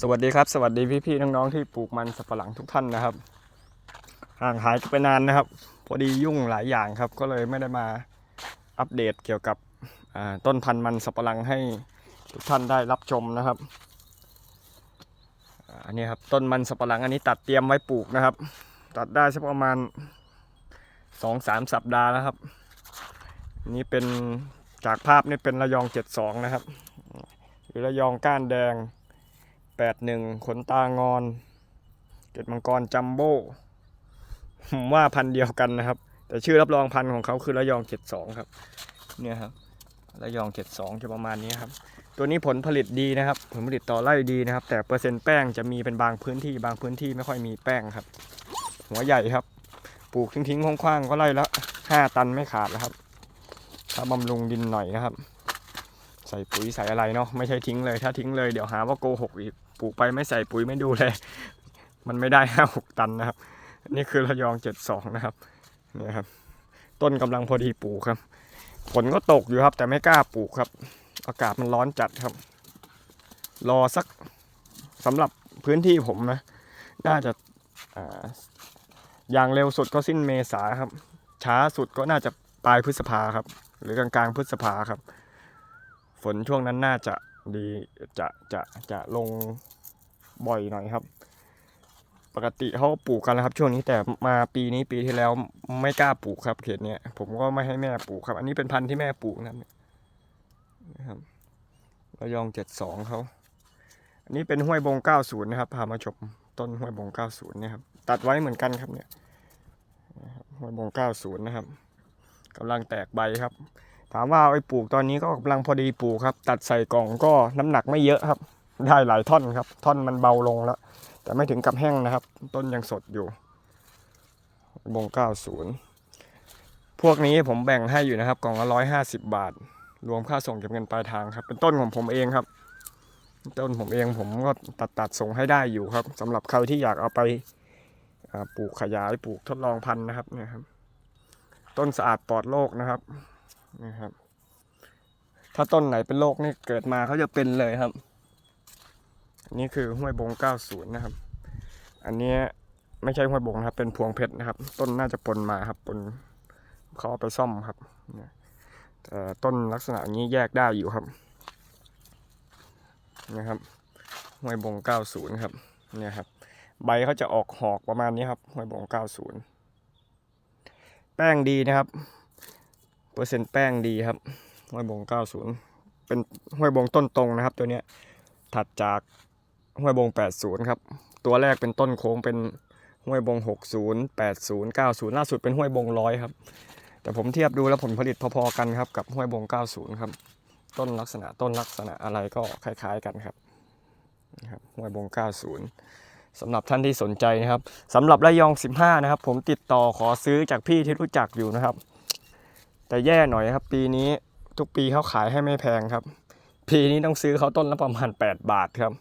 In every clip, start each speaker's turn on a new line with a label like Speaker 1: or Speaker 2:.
Speaker 1: สวัสดีครับ สวัสดีพี่ๆน้องๆที่ปลูกมันสับปะหลังทุกท่านนะครับห่างหายไปนานนะครับ พอดียุ่งหลายอย่างครับ ก็เลยไม่ได้มาอัปเดตเกี่ยวกับต้นพันธุ์มันสับปะหลังให้ทุกท่านได้รับชมนะครับอันนี้ครับต้นมันสับปะหลังอันนี้ตัดเตรียมไว้ปลูกนะครับ ตัดได้สักประมาณสองสามสัปดาห์แล้วครับนนี้เป็นจากภาพนี่เป็นระยอง72นะครับหรือระยองก้านแดง 81 ขนตางอนเกตมังกรจัมโบ้ผมว่าพันเดียวกันนะครับ แต่ชื่อรับรองพันของเขาคือระยอง72ครับ เนี่ยครับระยอง72จะประมาณนี้ครับ ตัวนี้ผลผลิตดีนะครับ ผลผลิตต่อไร่ดีนะครับ แต่เปอร์เซ็นต์แป้งจะมีเป็นบางพื้นที่บางพื้นที่ไม่ค่อยมีแป้งครับ หัวใหญ่ครับ ปลูกทิ้งๆคว้างๆก็ไร่ละ5ตันไม่ขาดแล้วครับ ถ้าบำรุงดินหน่อยนะครับ ใส่ปุ๋ยใส่อะไรเนาะไม่ใช่ทิ้งเลยถ้าทิ้งเลยเดี๋ยวหาว่าโกหกอีกปลูกไปไม่ใส่ปุ๋ยไม่ดูเลย มันไม่ได้ห้าหกตันนะครับ นี่คือระยองเจ็ดสองนะครับเนี่ยครับ ต้นกำลังพอดีปลูกครับฝนก็ตกอยู่ครับ แต่ไม่กล้าปลูกครับ อากาศมันร้อนจัดครับ รอสักสำหรับพื้นที่ผมนะ น่าจะอ่าอย่างเร็วสุดก็สิ้นเมษาครับ ช้าสุดก็น่าจะปลายพฤษภาครับ หรือกลางๆพฤษภาครับ ฝนช่วงนั้นน่าจะดีจะจะจะลงบ่อยหน่อยครับ ปกติเขาปลูกกันแล้วครับ ช่วงนี้แต่มาปีนี้ปีที่แล้วไม่กล้าปลูกครับเขตเนี้ยผมก็ไม่ให้แม่ปลูกครับ อันนี้เป็นพันธุ์ที่แม่ปลูกนะครับนะครับระยองเจ็ดสองเขาอันนี้เป็นห้วยบงเก้าศูนย์นะครับพามาชมต้นห้วยบงเก้าศูนย์เนี่ยครับ ตัดไว้เหมือนกันครับเนี่ยห้วยบงเก้าศูนย์นะครับกำลังแตกใบครับ ถามว่าเอาไปปลูกตอนนี้ก็กำลังพอดีปลูกครับ ตัดใส่กล่องก็น้ำหนักไม่เยอะครับ ได้หลายท่อนครับ ท่อนมันเบาลงแล้ว แต่ไม่ถึงกับแห้งนะครับ ต้นยังสดอยู่บง90พวกนี้ผมแบ่งให้อยู่นะครับ กล่องละร้อยห้าสิบบาท รวมค่าส่งเก็บเงินปลายทางครับ เป็นต้นของผมเองครับ ต้นผมเองผมก็ตัดตัดส่งให้ได้อยู่ครับสำหรับใครที่อยากเอาไปปลูกขยายปลูกทดลองพันธุ์นะครับเนี่ยครับ ต้นสะอาดปลอดโรคนะครับ นะครับ ถ้าต้นไหนเป็นโรคนี่เกิดมาเขาจะเป็นเลยครับอันนี้คือห้วยบง90นะครับ อันนี้ไม่ใช่ห้วยบงนะครับ เป็นพวงเพชรนะครับ ต้นน่าจะปนมาครับปนเขาเอาไปซ่อมครับนะแต่ต้นลักษณะนี้แยกได้อยู่ครับนะครับห้วยบง90ครับเนี่ยครับ ใบเขาจะออกหอกประมาณนี้ครับห้วยบง90แป้งดีนะครับ เปอร์เซ็นต์แป้งดีครับห้วยบง 90 เป็นห้วยบงต้นตรงนะครับ ตัวเนี้ยถัดจากห้วยบง 80 ครับ ตัวแรกเป็นต้นโค้งเป็นห้วยบง 60 80 90 ล่าสุดเป็นห้วยบงร้อยครับ แต่ผมเทียบดูแล้วผลผลิตพอๆกันครับกับห้วยบง 90 ครับ ต้นลักษณะต้นลักษณะอะไรก็คล้าย ๆกันครับนะครับห้วยบง 90สำหรับท่านที่สนใจนะครับสำหรับระยอง 15 นะครับ ผมติดต่อขอซื้อจากพี่ที่รู้จักอยู่นะครับ แต่แย่หน่อยครับ ปีนี้ทุกปีเขาขายให้ไม่แพงครับ ปีนี้ต้องซื้อเขาต้นละประมาณ 8 บาทครับ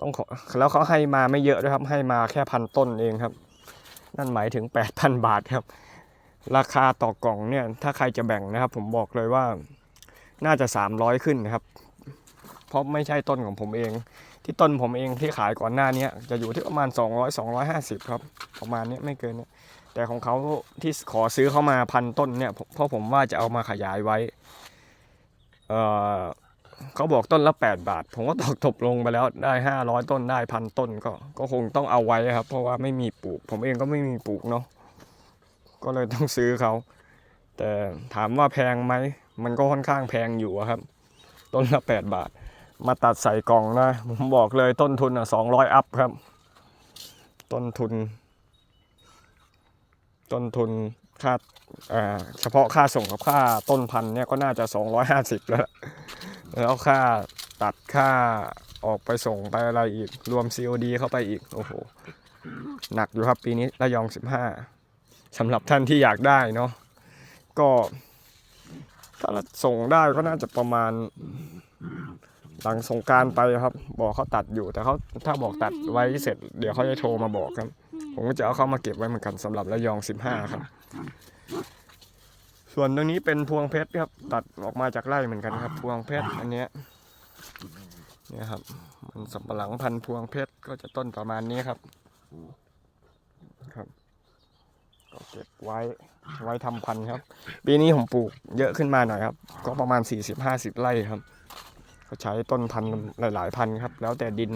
Speaker 1: ต้องขอแล้วเขาให้มาไม่เยอะด้วยครับ ให้มาแค่พันต้นเองครับ นั่นหมายถึง 8,000 บาทครับ ราคาต่อกล่องเนี่ย ถ้าใครจะแบ่งนะครับ ผมบอกเลยว่าน่าจะ 300 ขึ้นนะครับ เพราะไม่ใช่ต้นของผมเอง ที่ต้นผมเองที่ขายก่อนหน้านี้จะอยู่ที่ประมาณ 200 250 ครับ ประมาณนี้ไม่เกินนี้ แต่ของเขาที่ขอซื้อเข้ามาพันต้นเนี่ยเพราะผมว่าจะเอามาขยายไว้ เออเขาบอกต้นละ 8 บาท ผมก็ตอกตบลงไปแล้วได้ 500 ต้นได้พันต้นก็ ก็คงต้องเอาไว้ครับ เพราะว่าไม่มีปลูก ผมเองก็ไม่มีปลูกเนาะก็เลยต้องซื้อเขา แต่ถามว่าแพงไหม มันก็ค่อนข้างแพงอยู่ครับ ต้นละ 8 บาท มาตัดใส่กล่องนะ ผมบอกเลยต้นทุนอะ200 อัพครับ ต้นทุน ต้นทุนค่าเฉพาะค่าส่งกับค่าต้นพันธุ์เนี่ยก็น่าจะ 250 แล้ว แล้วค่าตัดค่าออกไปส่งไปอะไรอีก รวม COD เข้าไปอีก โอ้โห หนักอยู่ครับปีนี้ระยอง 15สำหรับท่านที่อยากได้เนาะก็ ถ้าส่งได้ก็น่าจะประมาณ หลังสงการไปครับ บอกเขาตัดอยู่แต่เขาถ้าบอกตัดไว้เสร็จ เดี๋ยวเขาจะโทรมาบอกครับ ผมก็จะเอาเข้ามาเก็บไว้เหมือนกันสำหรับระยอง 15 ครับ ส่วนตรงนี้เป็นพวงเพชรครับ ตัดออกมาจากไร่เหมือนกันครับ พวงเพชรอันเนี้ยเนี่ยครับ มันสับปะหลังพันธุ์พวงเพชรก็จะต้นประมาณนี้ครับ ครับ ก็เก็บไว้ไว้ทำพันธุ์ครับ ปีนี้ผมปลูกเยอะขึ้นมาหน่อยครับ ก็ประมาณ 40-50 ไร่ครับ ก็ใช้ต้นพันธุ์หลาย ๆ พันธุ์ครับ แล้วแต่ดิน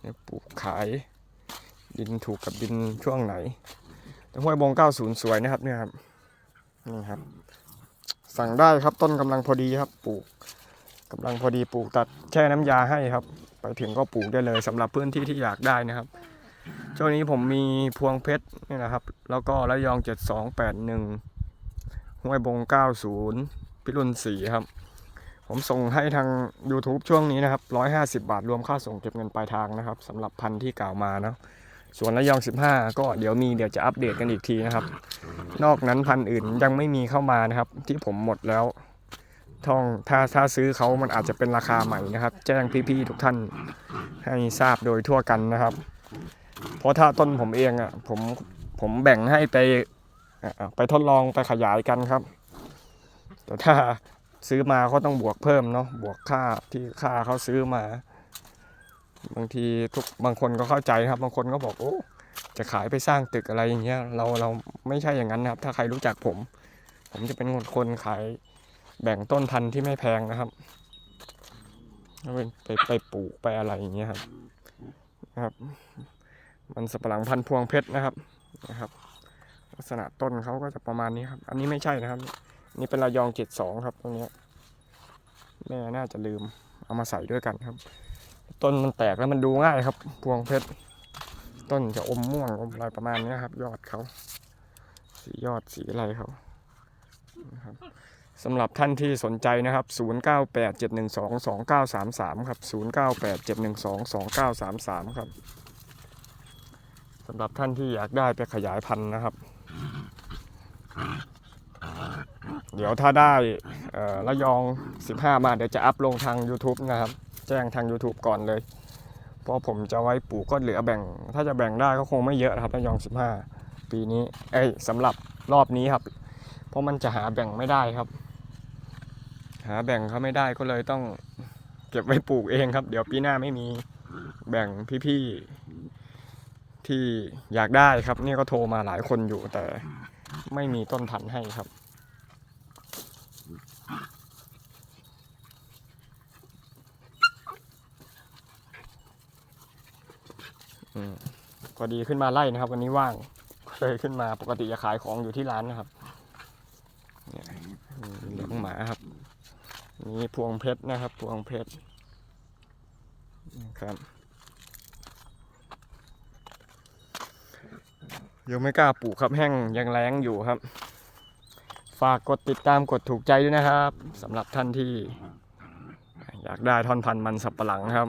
Speaker 1: เนี่ยปลูกขาย ดินถูกกับดินช่วงไหน แต่ห้วยบง90สวยนะครับเนี่ยครับนี่ครับ สั่งได้ครับต้นกำลังพอดีครับ ปลูกกำลังพอดีปลูกตัดแช่น้ำยาให้ครับ ไปถึงก็ปลูกได้เลยสำหรับพื้นที่ที่อยากได้นะครับช่วงนี้ผมมีพวงเพชรนี่นะครับ แล้วก็ระยอง7281ห้วยบง90พิรุณสีครับ ผมส่งให้ทาง YouTube ช่วงนี้นะครับ 150 บาทรวมค่าส่งเก็บเงินปลายทางนะครับสำหรับพันธุ์ที่กล่าวมาเนาะ ส่วนระยอง 15 ก็เดี๋ยวมีเดี๋ยวจะอัปเดตกันอีกทีนะครับ นอกนั้นพันธุ์อื่นยังไม่มีเข้ามานะครับ ที่ผมหมดแล้วท่องถ้าถ้าซื้อเขามันอาจจะเป็นราคาใหม่นะครับ แจ้งพี่ๆทุกท่านให้ทราบโดยทั่วกันนะครับ เพราะถ้าต้นผมเองอะผมผมแบ่งให้ไปไปทดลองไปขยายกันครับ แต่ถ้าซื้อมาก็ต้องบวกเพิ่มเนาะบวกค่าที่ค่าเขาซื้อมา บางทีทุกบางคนก็เข้าใจนะครับ บางคนก็บอกโอ้จะขายไปสร้างตึกอะไรอย่างเงี้ยเราเราไม่ใช่อย่างนั้นนะครับ ถ้าใครรู้จักผม ผมจะเป็นคนคนขายแบ่งต้นพันธุ์ที่ไม่แพงนะครับแล้วไปไปไปปลูกไปอะไรอย่างเงี้ยครับนะครับ มันสับปะหลังพันธุ์พวงเพชรนะครับนะครับ ลักษณะต้นเขาก็จะประมาณนี้ครับ อันนี้ไม่ใช่นะครับ นี่เป็นระยองเจ็ดสองครับตรงเนี้ยแม่น่าจะลืมเอามาใส่ด้วยกันครับ ต้นมันแตกแล้วมันดูง่ายครับ พวงเพชร ต้นจะอมม่วงอมอะไรประมาณนี้ครับ ยอดเขา สียอดสีอะไรเขาครับสำหรับท่านที่สนใจนะครับ 0987122933 ครับ 0987122933 ครับสำหรับท่านที่อยากได้ไปขยายพันธุ์นะครับ เดี๋ยวถ้าได้ระยอง 15 มาเดี๋ยวจะอัพลงทาง YouTube นะครับ จ้งทาง YouTube ก่อนเลย เพราะผมจะไว้ปลูกก็เหลือแบ่ง ถ้าจะแบ่งได้ก็คงไม่เยอะครับระยอง 15 ปีนี้เอ้ยสำหรับรอบนี้ครับ เพราะมันจะหาแบ่งไม่ได้ครับ หาแบ่งเขาไม่ได้ก็เลยต้องเก็บไว้ปลูกเองครับ เดี๋ยวปีหน้าไม่มีแบ่งพี่ๆที่อยากได้ครับ นี่ก็โทรมาหลายคนอยู่แต่ไม่มีต้นพันธุ์ให้ครับ พอดีขึ้นมาไล่นะครับ วันนี้ว่างก็เลยขึ้นมาปกติจะขายของอยู่ที่ร้านนะครับเนี่ยมีเลี้ยงหมาครับนี่พวงเพชรนะครับ พวงเพชรนะครับยังไม่กล้าปลูกครับแห้งยังแรงอยู่ครับ ฝากกดติดตามกดถูกใจด้วยนะครับสำหรับท่านที่ อยากได้ท่อนพันธุ์มันสับปะหลังครับ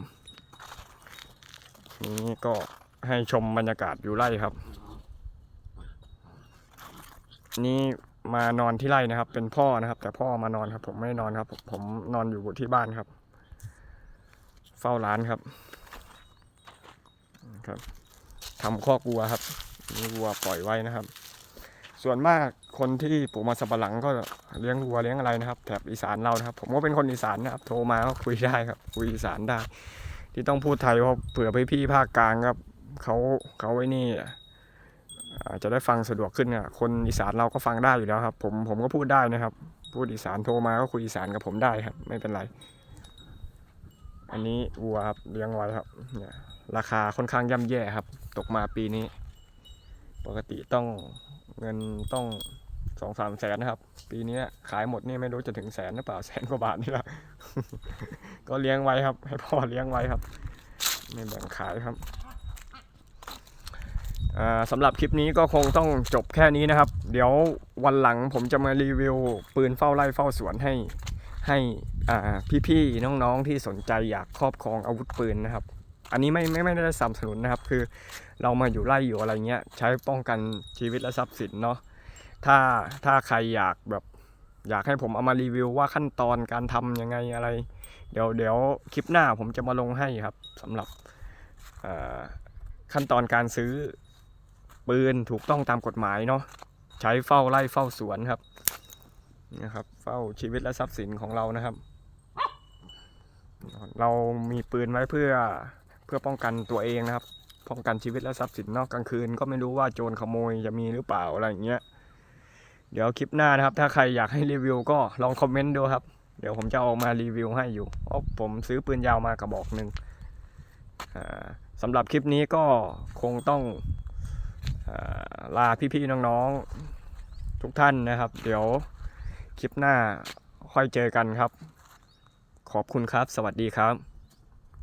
Speaker 1: นี้ก็ให้ชมบรรยากาศอยู่ไร่ครับ นี่มานอนที่ไร่นะครับ เป็นพ่อนะครับ แต่พ่อมานอนครับ ผมไม่นอนครับ ผมนอนอยู่ที่บ้านครับ เฝ้าร้านครับ ครับทำคอกวัวครับมีวัวปล่อยไว้นะครับ ส่วนมากคนที่ปลูกมาสับปะหลังก็เลี้ยงวัวเลี้ยงอะไรนะครับ แถบอีสานเรานะครับ ผมก็เป็นคนอีสานนะครับ โทรมาก็คุยได้ครับ คุยอีสานได้ ที่ต้องพูดไทยเพราะเผื่อพี่พี่ๆภาคกลางครับเขาเขาไว้นี่อาจจะได้ฟังสะดวกขึ้นอะคนอีสานเราก็ฟังได้อยู่แล้วครับ ผมผมก็พูดได้นะครับ พูดอีสานโทรมาก็คุยอีสานกับผมได้ครับ ไม่เป็นไร อันนี้วัวครับเลี้ยงไว้ครับเนี่ยราคาค่อนข้างย่ำแย่ครับ ตกมาปีนี้ ปกติต้องเงินต้อง สองสามแสนนะครับ ปีนี้ขายหมดนี่ไม่รู้จะถึงแสนหรือเปล่าแสนกว่าบาทนี่ละก็เลี้ยงไว้ครับ ให้พ่อเลี้ยงไว้ครับ ไม่แบ่งขายครับสำหรับคลิปนี้ก็คงต้องจบแค่นี้นะครับ เดี๋ยววันหลังผมจะมารีวิว ปืนเฝ้าไร่เฝ้าสวนให้ให้พี่ๆน้องๆที่สนใจอยากครอบครองอาวุธปืนนะครับ อันนี้ไม่ไม่ไม่ได้สนับสนุนนะครับ คือเรามาอยู่ไร่อยู่อะไรเงี้ยใช้ป้องกันชีวิตและทรัพย์สินเนาะ ถ้าถ้าใครอยากแบบ อยากให้ผมเอามารีวิวว่าขั้นตอนการทำยังไงอะไร เดี๋ยวเดี๋ยวคลิปหน้าผมจะมาลงให้ครับสำหรับขั้นตอนการซื้อปืนถูกต้องตามกฎหมายเนาะใช้เฝ้าไล่เฝ้าสวนครับนะครับ เฝ้าชีวิตและทรัพย์สินของเรานะครับ เรามีปืนไว้เพื่อเพื่อป้องกันตัวเองนะครับ ป้องกันชีวิตและทรัพย์สินเนอกกลางคืนก็ไม่รู้ว่าโจรขโมยจะมีหรือเปล่าอะไรอย่างเงี้ย เดี๋ยวคลิปหน้านะครับ ถ้าใครอยากให้รีวิวก็ลองคอมเมนต์ดูครับ เดี๋ยวผมจะเอามารีวิวให้อยู่เพราะผมซื้อปืนยาวมากระบอกหนึ่งสำหรับคลิปนี้ก็คงต้องอาลาพี่ๆน้องๆทุกท่านนะครับ เดี๋ยวคลิปหน้าค่อยเจอกันครับ ขอบคุณครับ สวัสดีครับ